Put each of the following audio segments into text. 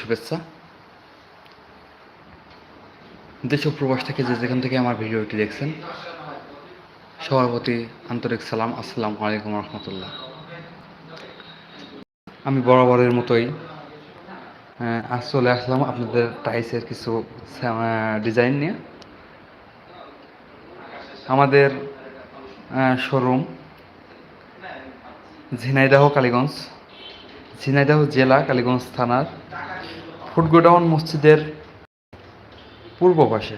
শুভেচ্ছা। দেশ প্রবাস থেকে যে যেখান থেকে আমার ভিডিওটি দেখছেন, সবার প্রতি আন্তরিক সালাম, আসসালামু আলাইকুম রহমতুল্লাহ। আমি বরাবরের মতোই আজ চলে আসলাম আপনাদের টাইসের কিছু ডিজাইন নিয়ে। আমাদের শোরুম ঝিনাইদহ, কালীগঞ্জ। ঝিনাইদহ জেলা, কালীগঞ্জ থানার ফুটগোডাউন মসজিদের পূর্ব পাশে।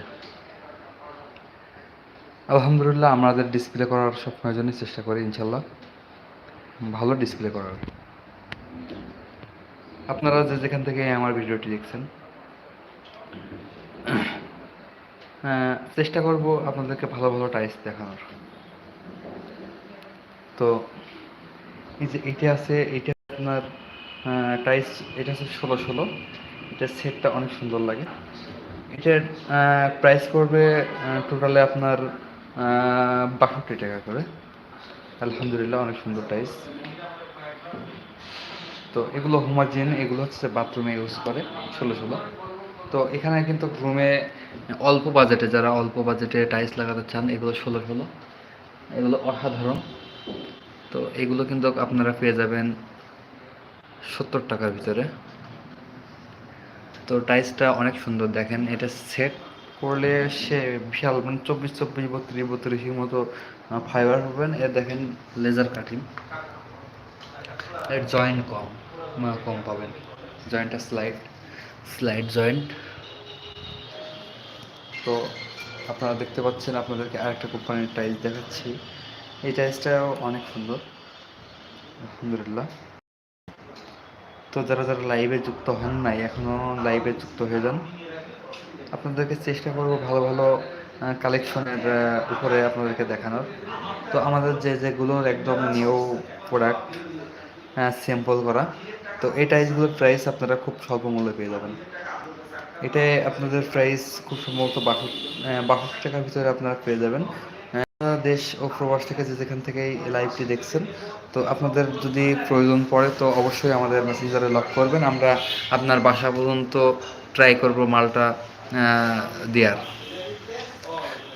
আলহামদুলিল্লাহ আমাদের ডিসপ্লে করার সবসময় জন্য চেষ্টা করি ইনশাল্লাহ ভালো ডিসপ্লে করার। আপনারা যে যেখান থেকে আমার ভিডিওটি দেখছেন আহ, চেষ্টা করব আপনাদেরকে ভালো ভালো টাইস দেখানোর। তো এই যে এটা আছে এটা আপনার টাইস এটা হচ্ছে ষোলো ষোলো। এটার সেটটা অনেক সুন্দর লাগে। এটার প্রাইস পড়বে টোটালে আপনার বাষট্টি টাকা করে। আলহামদুলিল্লাহ, অনেক সুন্দর টাইস তো এগুলো হোমাজিন এগুলো হচ্ছে বাথরুমে ইউজ করে, ষোলো ষোলো। তো এখানে কিন্তু রুমে অল্প বাজেটে যারা অল্প বাজেটে টাইলস লাগাতে চান, এগুলো ষোলো ষোলো। এগুলো অসাধারণ। তো এগুলো কিন্তু আপনারা পেয়ে যাবেন সত্তর টাকার ভিতরে। তো টাইসটা অনেক সুন্দর, দেখেন এটা সেট করলে সে বিশাল মানে চব্বিশ চব্বিশ, বত্রিশ, বত্রিশের মতো ফাইবার পাবেন এর দেখেন লেজার কাটিং এর জয়েন্ট কম কম পাবেন। জয়েন্টটা স্লাইড স্লাইড জয়েন্ট তো আপনারা দেখতে পাচ্ছেন, আপনাদেরকে আরেকটা কোম্পানির টাইলস দেখাচ্ছি। এই টাইলসটাও অনেক সুন্দর। আলহামদুলিল্লাহ। তো যারা যারা লাইভে যুক্ত হন নাই এখনও লাইভে যুক্ত হয়ে যান। আপনাদেরকে চেষ্টা করব ভালো ভালো কালেকশনের উপরে আপনাদেরকে দেখানোর। তো আমাদের যে যেগুলোর একদম নিউ প্রোডাক্ট স্যাম্পল করা, তো এই টাইলসগুলোর প্রাইস আপনারা খুব স্বল্প মূল্যে পেয়ে যাবেন। এটাই আপনাদের প্রাইস খুব সম্ভবত বাষট্টি বাষট্টি টাকার ভিতরে আপনারা পেয়ে যাবেন। দেশ ও প্রবাস থেকে যে যেখান থেকে এই লাইভটি দেখছেন, তো আপনাদের যদি প্রয়োজন পড়ে, তো অবশ্যই আমাদের মেসেঞ্জারে লক করবেন। আমরা আপনার বাসা পর্যন্ত ট্রাই করব মালটা দেওয়ার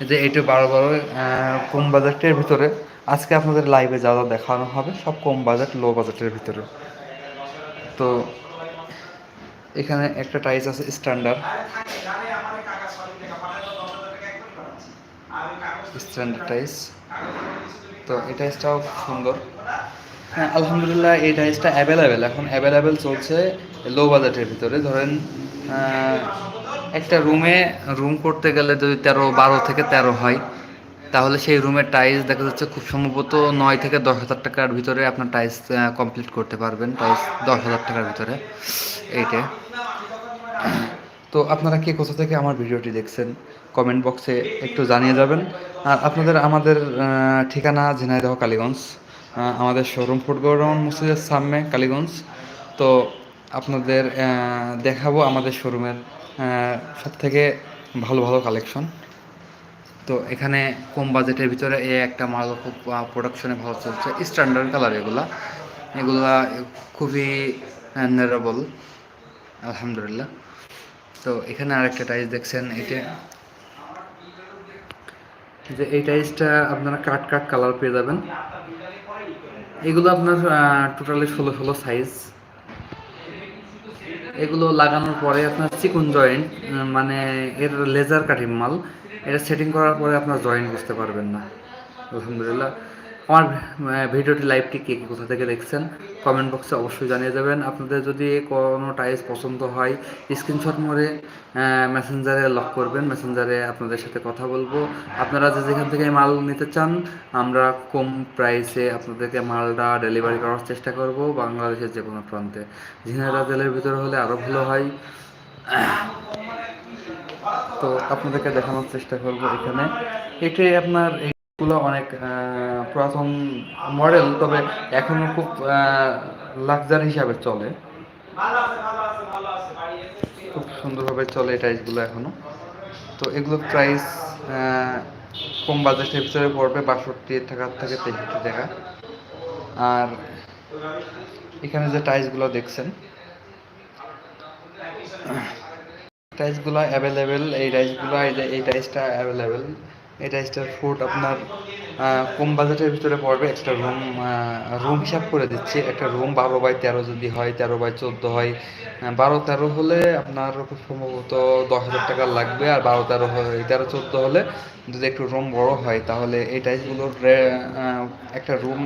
যে এটা বারো বারো কম বাজেটের ভিতরে, আজকে আপনাদের লাইভে যা যা দেখানো হবে, সব কম বাজেট লো বাজেটের ভিতরে। তো এখানে একটা টাইস আছে স্ট্যান্ডার্ড স্ট্যান্ডার্ড টাইস তো এই টাইসটাও সুন্দর। হ্যাঁ আলহামদুলিল্লাহ এই টাইসটা অ্যাভেলেবেল এখন অ্যাভেলেবেল চলছে লো বাজেটের ভিতরে। ধরেন একটা রুমে রুম করতে গেলে যদি তেরো, বারো থেকে তেরো হয়, তাহলে সেই রুমের টাইলস দেখা যাচ্ছে খুব সম্ভবত নয় থেকে দশ হাজার টাকার ভিতরে আপনার টাইলস কমপ্লিট করতে পারবেন। টাইলস দশ হাজার টাকার ভিতরে। এইটা। তো আপনারা কে কোথা থেকে আমার ভিডিওটি দেখছেন? কমেন্ট বক্সে একটু জানিয়ে যাবেন। আর আপনাদের আমাদের ঠিকানা ঝিনাইদহ, কালীগঞ্জ। আমাদের শোরুম গোডাউন মসজিদের সামনে, কালীগঞ্জ। তো আপনাদের দেখাবো আমাদের শোরুমের সব থেকে ভালো ভালো কালেকশন তো এখানে কম বাজেটের ভিতরে এই একটা মাল খুব প্রোডাকশনে ভালো চলছে। স্ট্যান্ডার্ড কালার এগুলা। এগুলা খুবই নেরাবল আলহামদুলিল্লাহ। তো এখানে আরেকটা টাইস দেখছেন, এটা যে এই টাইসটা আপনারা কাট কাট কালার পেয়ে যাবেন। এগুলো আপনার টোটালি ষোলো ষোলো সাইজ এগুলো লাগানোর পরে আপনার চিকুন জয়েন্ট মানে এর লেজার কাটিং মাল। এটা সেটিং করার পরে আপনার জয়েন্ট বুঝতে পারবেন না। আলহামদুলিল্লাহ। আমার ভিডিওটি লাইভটি কে কে কোথা থেকে দেখছেন কমেন্ট বক্সে অবশ্যই জানিয়ে যাবেন আপনাদের যদি কোনো টাইস পছন্দ হয় স্ক্রিনশট মোড়ে মেসেঞ্জারে লক করবেন মেসেঞ্জারে আপনাদের সাথে কথা বলব। আপনারা যে যেখান থেকে মাল নিতে চান, আমরা কম প্রাইসে আপনাদেরকে মালটা ডেলিভারি করার চেষ্টা করব বাংলাদেশের যে কোনো প্রান্তে। ঝিনাইদহ জেলের ভিতরে হলে আরও ভালো হয়। তো আপনাদেরকে দেখানোর চেষ্টা করব এখানে। এটাই আপনার এইগুলো অনেক পুরাতন মডেল তবে এখনও খুব লাক্সারি হিসাবে চলে। খুব সুন্দরভাবে চলে এই টাইসগুলো এখনও। তো এগুলো প্রাইস কম বাজেটের ভিতরে পড়বে বাষট্টি টাকার থেকে তেষট্টি টাকা। আর এখানে যে টাইসগুলো দেখছেন টাইলসগুলো অ্যাভেলেবেল এই টাইসগুলো এই টাইসটা অ্যাভেলেবেল এই টাইলসটার ফুট আপনার কম বাজেটের ভিতরে পড়বে একটা রুম রুম হিসাব করে দিচ্ছি। একটা রুম বারো বাই তেরো যদি হয় তেরো বাই চোদ্দ হয় বারো তেরো হলে আপনার খুব সম্ভবত দশ হাজার টাকা লাগবে আর বারো তেরো হয় তেরো চোদ্দ হলে যদি একটু রুম বড় হয় তাহলে এই টাইলসগুলোর রে- আহ, একটা রুম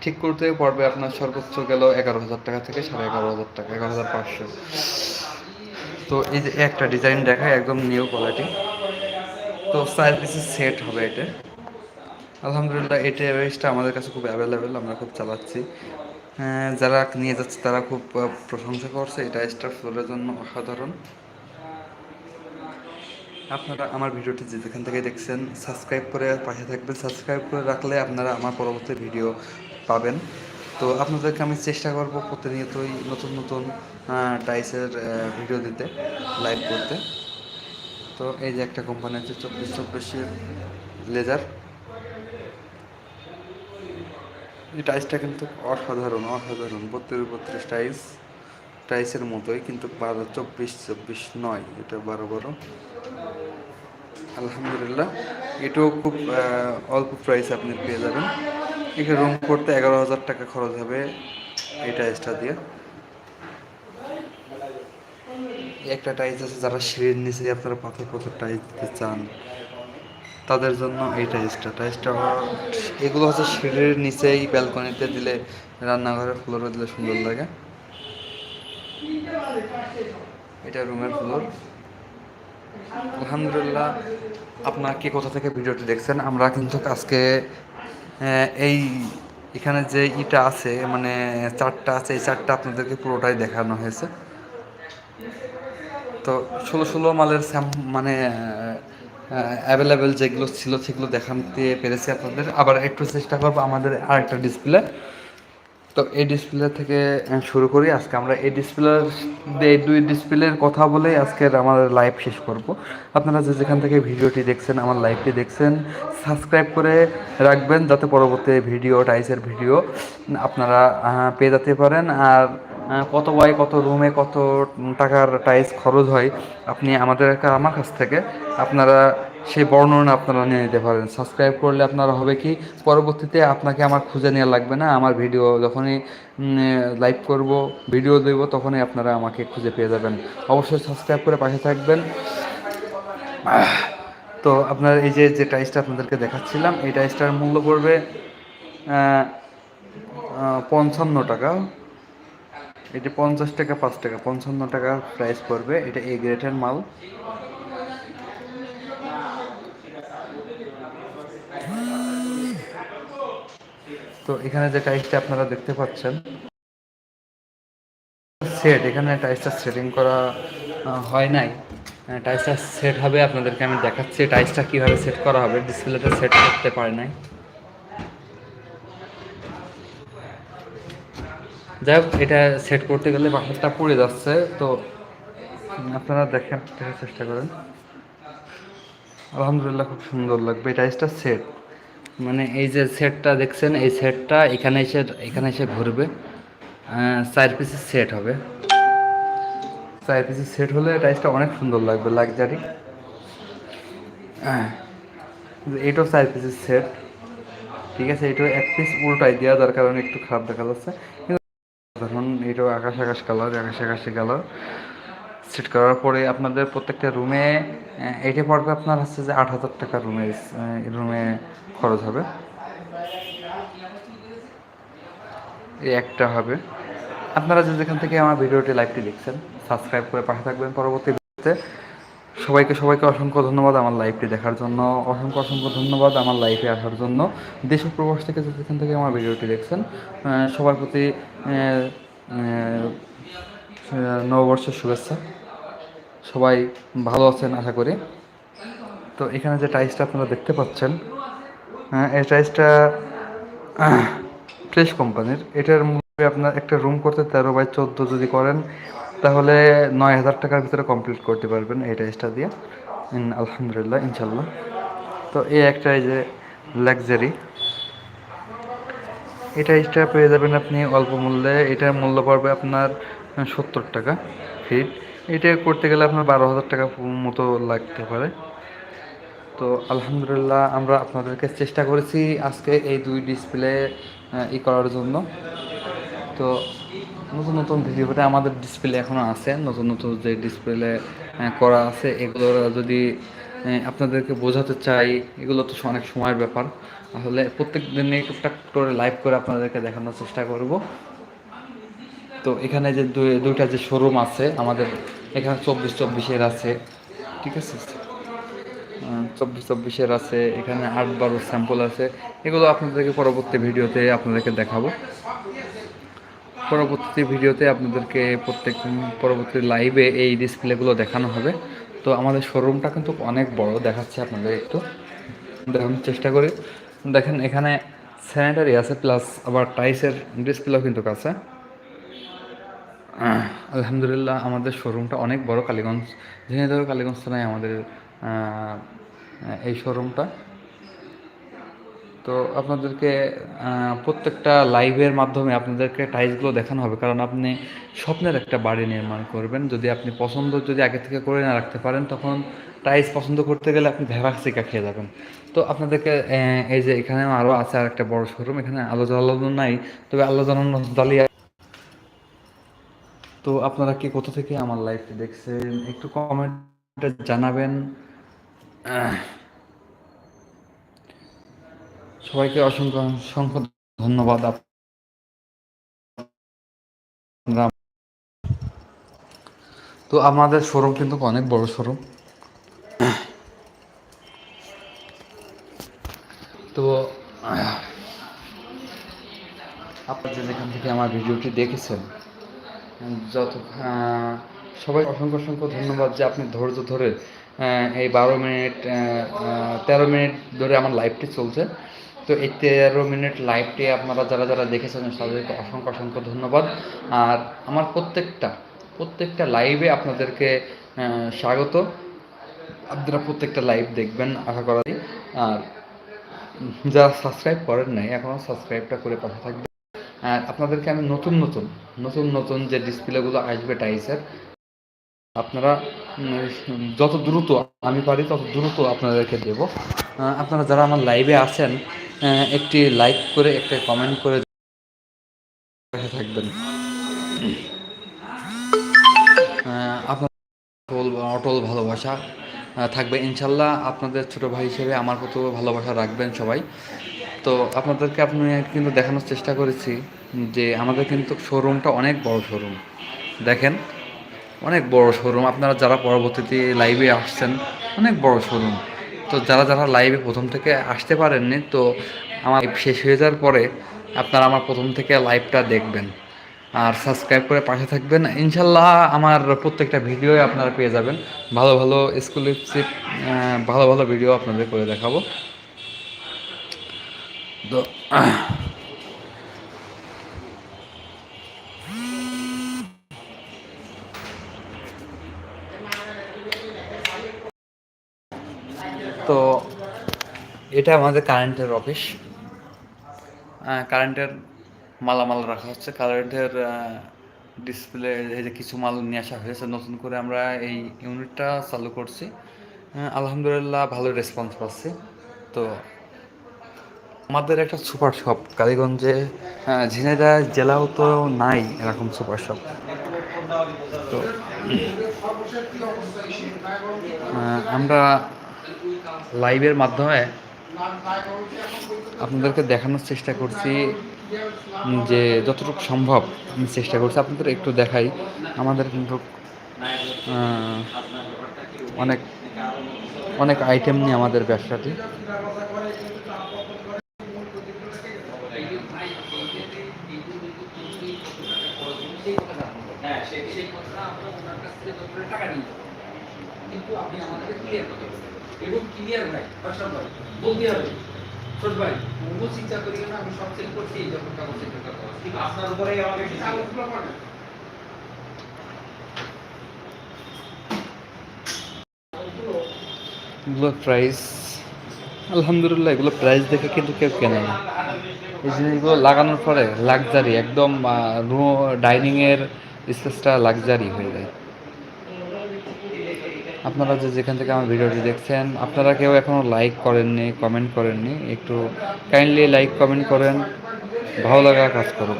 ঠিক করতে পড়বে আপনার সর্বোচ্চ গেল এগারো হাজার টাকা থেকে সাড়ে এগারো হাজার টাকা এগারো হাজার পাঁচশো। তো এই যে একটা ডিজাইন দেখায় একদম নিউ কোয়ালিটি তো চার পিসের সেট হবে এটা। আলহামদুলিল্লাহ এই টেরারিস্টটা আমাদের কাছে খুব অ্যাভেলেবেল আমরা খুব চালাচ্ছি। হ্যাঁ, যারা নিয়ে যাচ্ছে তারা খুব প্রশংসা করছে এই টাইসটার ফ্লোরের জন্য অসাধারণ। আপনারা আমার ভিডিওটি যেখান থেকে দেখছেন সাবস্ক্রাইব করে পাশে থাকবেন। সাবস্ক্রাইব করে রাখলে আপনারা আমার পরবর্তী ভিডিও পাবেন। তো আপনাদেরকে আমি চেষ্টা করব প্রতিনিয়তই নতুন নতুন টাইসের ভিডিও দিতে লাইভ করতে। তো এই যে একটা কোম্পানি আছে চব্বিশ চব্বিশের লেজার এই টাইসটা কিন্তু অসাধারণ অসাধারণ। বত্রিশ বত্রিশ টাইস টাইসের মতোই কিন্তু বারো চব্বিশ চব্বিশ নয়, এটা বারো বারো। আলহামদুলিল্লাহ। এটাও খুব অল্প প্রাইস আপনি পেয়ে যাবেন। এখানে রুম করতে এগারো হাজার টাকা খরচ হবে এই টাইসটা দিয়ে এই একটা টাইজ আছে যারা সিঁড়ির নিচে আপনারা পাথর পাথর টাইজ দিতে চান, তাদের জন্য এই টাইসটা টাইসটা এগুলো হচ্ছে সিঁড়ির নিচেই ব্যালকনিতে দিলে, রান্নাঘরের ফ্লোরে দিলে সুন্দর লাগে। এটা রুমের ফ্লোর আলহামদুলিল্লাহ আপনার কে কোথা থেকে ভিডিওটি দেখছেন? আমরা কিন্তু আজকে এই এখানে যে ইটা আছে মানে চারটা আছে, এই চারটা আপনাদেরকে পুরোটাই দেখানো হয়েছে। তো ষোলো ষোলো মালের মানে অ্যাভেলেবেল যেগুলো ছিল সেগুলো দেখাতে পেরেছি আপনাদের। আবার একটু চেষ্টা করব আমাদের আরেকটা ডিসপ্লে তো এই ডিসপ্লে থেকে শুরু করি। আজকে আমরা এই ডিসপ্লের এই দুই ডিসপ্লের কথা বলেই আজকের আমাদের লাইভ শেষ করব। আপনারা যে যেখান থেকে ভিডিওটি দেখছেন, আমার লাইভটি দেখছেন সাবস্ক্রাইব করে রাখবেন যাতে পরবর্তী ভিডিও টাইসের ভিডিও, আপনারা পেয়ে যেতে পারেন। আর কত বাই কত রুমে কত টাকার টাইস খরচ হয়, আপনি আমাদের আমার কাছ থেকে আপনারা সেই বর্ণনা আপনারা নিয়ে নিতে পারেন। সাবস্ক্রাইব করলে আপনারা হবে কি, পরবর্তীতে আপনাকে আমার খুঁজে নেওয়া লাগবে না। আমার ভিডিও যখনই লাইভ করব ভিডিও দেব, তখনই আপনারা আমাকে খুঁজে পেয়ে যাবেন। অবশ্যই সাবস্ক্রাইব করে পাশে থাকবেন। তো আপনার এই যে যে টাইসটা আপনাদেরকে দেখাচ্ছিলাম, এই টাইসটার মূল্য পড়বে পঞ্চান্ন টাকা। এটি পঞ্চাশ টাকা, পাঁচ টাকা, পঞ্চান্ন টাকা প্রাইস পড়বে। এটা এ গ্রেটের মাল। তো এখানে যে টাইসটা আপনারা দেখতে পাচ্ছেন সেট এখানে টাইসটা সেটিং করা হয় নাই। টাইসটা সেট হবে, আপনাদেরকে আমি দেখাচ্ছি, টাইসটা কীভাবে সেট করা হবে ডিসপ্লেটা সেট করতে পারে নাই। যাই হোক, এটা সেট করতে গেলে বাসারটা পড়ে যাচ্ছে, তো আপনারা দেখেন, দেখার চেষ্টা করেন। আলহামদুলিল্লাহ খুব সুন্দর লাগবে এই টাইসটা সেট মানে এই যে সেটটা দেখছেন, এই সেটটা এখানে এসে এখানে এসে ঘুরবে চার পিসের সেট হবে। চার পিসের সেট হলে টাইসটা অনেক সুন্দর লাগবে লাগজারি হ্যাঁ এটাও চার পিসের সেট ঠিক আছে, এটাও এক পিস উল্টাই দেওয়া যার কারণে একটু খারাপ দেখা যাচ্ছে। আকাশ আকাশ কালার আকাশ আকাশি কালার করার পরে আপনাদের প্রত্যেকটা রুমে এটা পড়বে আপনার হচ্ছে যে আট হাজার টাকা রুমে রুমে খরচ হবে। এই একটা হবে। আপনারা যে যেখান থেকে আমার ভিডিওটি লাইভটি দেখছেন সাবস্ক্রাইব করে পাশে থাকবেন। পরবর্তী ভিডিওতে সবাইকে সবাইকে অসংখ্য ধন্যবাদ আমার লাইভটি দেখার জন্য। অসংখ্য অসংখ্য ধন্যবাদ আমার লাইভে আসার জন্য। দেশ প্রবাস থেকে যেখান থেকে আমার ভিডিওটি দেখছেন সবার প্রতি নববর্ষের শুভেচ্ছা। সবাই ভালো আছেন, আশা করি। তো এখানে যে টাইসটা আপনারা দেখতে পাচ্ছেন এই টাইসটা ফ্রেশ কোম্পানির এটার মূল্য আপনার একটা রুম করতে তেরো বাই চোদ্দ যদি করেন তাহলে নয় হাজার টাকার ভিতরে কমপ্লিট করতে পারবেন এই টাইসটা দিয়ে। আলহামদুলিল্লাহ ইনশাল্লাহ তো এই একটা এই যে লাক্সারি এই টাইসটা পেয়ে যাবেন আপনি অল্প মূল্যে। এটার মূল্য পড়বে আপনার সত্তর টাকা ফিট এটা করতে গেলে আপনার বারো হাজার টাকা মতো লাগতে পারে। তো আলহামদুলিল্লাহ, আমরা আপনাদেরকে চেষ্টা করেছি আজকে এই দুই ডিসপ্লে ই করার জন্য। তো নতুন নতুন ভিডিওতে আমাদের ডিসপ্লে এখনও আছে। নতুন নতুন যে ডিসপ্লে করা আছে এগুলো যদি আপনাদেরকে বোঝাতে চাই, এগুলো তো অনেক সময়ের ব্যাপার। আসলে প্রত্যেক দিনে টুকটাক করে লাইভ করে আপনাদেরকে দেখানোর চেষ্টা করব। তো এখানে যে দুইটা যে শোরুম আছে, আমাদের এখানে চব্বিশ চব্বিশের আছে, ঠিক আছে? চব্বিশ চব্বিশের আছে, এখানে আট বারো স্যাম্পল আছে। এগুলো আপনাদেরকে পরবর্তী ভিডিওতে আপনাদেরকে দেখাবো। পরবর্তী ভিডিওতে আপনাদেরকে প্রত্যেক পরবর্তী লাইভে এই ডিসপ্লেগুলো দেখানো হবে। তো আমাদের শোরুমটা কিন্তু অনেক বড়, দেখাচ্ছে আপনাদের একটু। দেখানোর চেষ্টা করি। দেখেন, এখানে স্যানিটারি আছে প্লাস আবার টাইসের ডিসপ্লেও কিন্তু আছে। আলহামদুলিল্লাহ, আমাদের শোরুমটা অনেক বড়, কালীগঞ্জ ঝিনাইদহ কালীগঞ্জ থানায় আমাদের এই শোরুমটা তো আপনাদেরকে প্রত্যেকটা লাইভের মাধ্যমে আপনাদেরকে টাইলসগুলো দেখানো হবে। কারণ আপনি স্বপ্নের একটা বাড়ি নির্মাণ করবেন। যদি আপনি পছন্দ, যদি আগে থেকে করে না রাখতে পারেন, তখন টাইলস পছন্দ করতে গেলে আপনি ভ্যাভাক্সিকা খেয়ে যাবেন। তো আপনাদেরকে এই যে এখানে আরও আছে আর একটা বড় শোরুম এখানে আলো জ্বালানো নাই, তবে আলো জ্বালানো জ্বালিয়ে তো আপনারা কি কোথা থেকে আমার লাইফটি দেখছেন? একটু কমেন্টে জানাবেন। সবাইকে অসংখ্য অসংখ্য ধন্যবাদ। তো আমাদের শোরুম কিন্তু অনেক বড় শোরুম। তো, আপনারা যেখান থেকে আমার ভিডিওটি দেখেছেন, যত সবাই অসংখ্য অসংখ্য ধন্যবাদ যে আপনি ধৈর্য ধরে এই বারো মিনিট তেরো মিনিট ধরে আমার লাইভটি চলছে। তো এই তেরো মিনিট লাইভটি আপনারা যারা যারা দেখেছেন, তাদেরকে অসংখ্য অসংখ্য ধন্যবাদ। আর আমার প্রত্যেকটা প্রত্যেকটা লাইভে আপনাদেরকে স্বাগত। আপনারা প্রত্যেকটা লাইভ দেখবেন, আশা করা আর যারা সাবস্ক্রাইব করেন নাই এখনও সাবস্ক্রাইবটা করে পাশে থাকবেন। আর আপনাদেরকে আমি নতুন নতুন নতুন নতুন যে ডিসপ্লেগুলো আসবে টাইসের আপনারা যত দ্রুত আমি পারি, তত দ্রুত আপনাদেরকে দেব। আপনারা যারা আমার লাইভে আছেন একটি লাইক করে, একটা কমেন্ট করে থাকবেন। আপনার অটল ভালোবাসা থাকবে। ইনশাল্লাহ আপনাদের ছোট ভাই হিসেবে আমার কত ভালোবাসা রাখবেন সবাই। তো আপনাদেরকে আপনি কিন্তু দেখানোর চেষ্টা করেছি যে আমাদের কিন্তু শোরুমটা অনেক বড় শোরুম দেখেন, অনেক বড় শোরুম আপনারা যারা পরবর্তীতে লাইভে আসছেন, অনেক বড় শোরুম তো যারা যারা লাইভে প্রথম থেকে আসতে পারেননি, তো আমার শেষ হয়ে যাওয়ার পরে আপনারা আমার প্রথম থেকে লাইভটা দেখবেন। আর সাবস্ক্রাইব করে পাশে থাকবেন। ইনশাল্লাহ আমার প্রত্যেকটা ভিডিওই আপনারা পেয়ে যাবেন। ভালো ভালো স্কলারশিপ ভালো ভালো ভিডিও আপনাদের করে দেখাবো। তো তো এটা আমাদের কারেন্টের অফিস কারেন্টের মালামাল রাখা হচ্ছে। কারেন্টের ডিসপ্লে এই যে কিছু মাল নিয়ে আসা হয়েছে, নতুন করে আমরা এই ইউনিটটা চালু করছি। আলহামদুলিল্লাহ ভালো রেসপন্স পাচ্ছি। তো আমাদের একটা সুপার শপ কালীগঞ্জে ঝিনাইদহ জেলাও তো নাই এরকম সুপার শপ তো আমরা লাইভের মাধ্যমে আপনাদেরকে দেখানোর চেষ্টা করছি যে যতটুকু সম্ভব আমি চেষ্টা করছি আপনাদের একটু দেখাই। আমাদের কিন্তু অনেক অনেক আইটেম নিয়ে আমাদের ব্যবসাটি। কিন্তু আপনি আমাদেরকে ক্লিয়ার করতে এবং ক্লিয়ার ভাই ভাই বলতে হবে ছোট ভাই কোনো চিন্তা করি না আমি সব চেক করছি যখন কাগজ চেক করতে ঠিক আপনার উপরে আমাকে কাগজগুলো পড়ে এগুলো প্রাইস আলহামদুলিল্লাহ এগুলো প্রাইস দেখে কিন্তু কেউ কেনে না। এই জিনিসগুলো লাগানোর পরে লাক্সারি একদম ডাইনিংয়ের স্পেসটা লাক্সারি হয়ে যায়। আপনারা যে যেখান থেকে আমার ভিডিওটি দেখছেন, আপনারা কেউ এখনও লাইক করেননি কমেন্ট করেননি, একটু কাইন্ডলি লাইক কমেন্ট করেন, ভালো লাগা কাজ করুন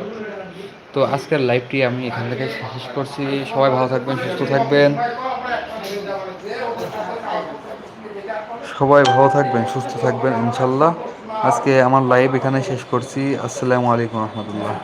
তো আজকের লাইভটি আমি এখান থেকে শেষ করছি। সবাই ভালো থাকবেন, সুস্থ থাকবেন। সবাই ভালো থাকবেন, সুস্থ থাকবেন, ইনশাল্লাহ। আজকে আমার লাইভ এখানে শেষ করছি। আসসালামু আলাইকুম রহমতুল্লাহ।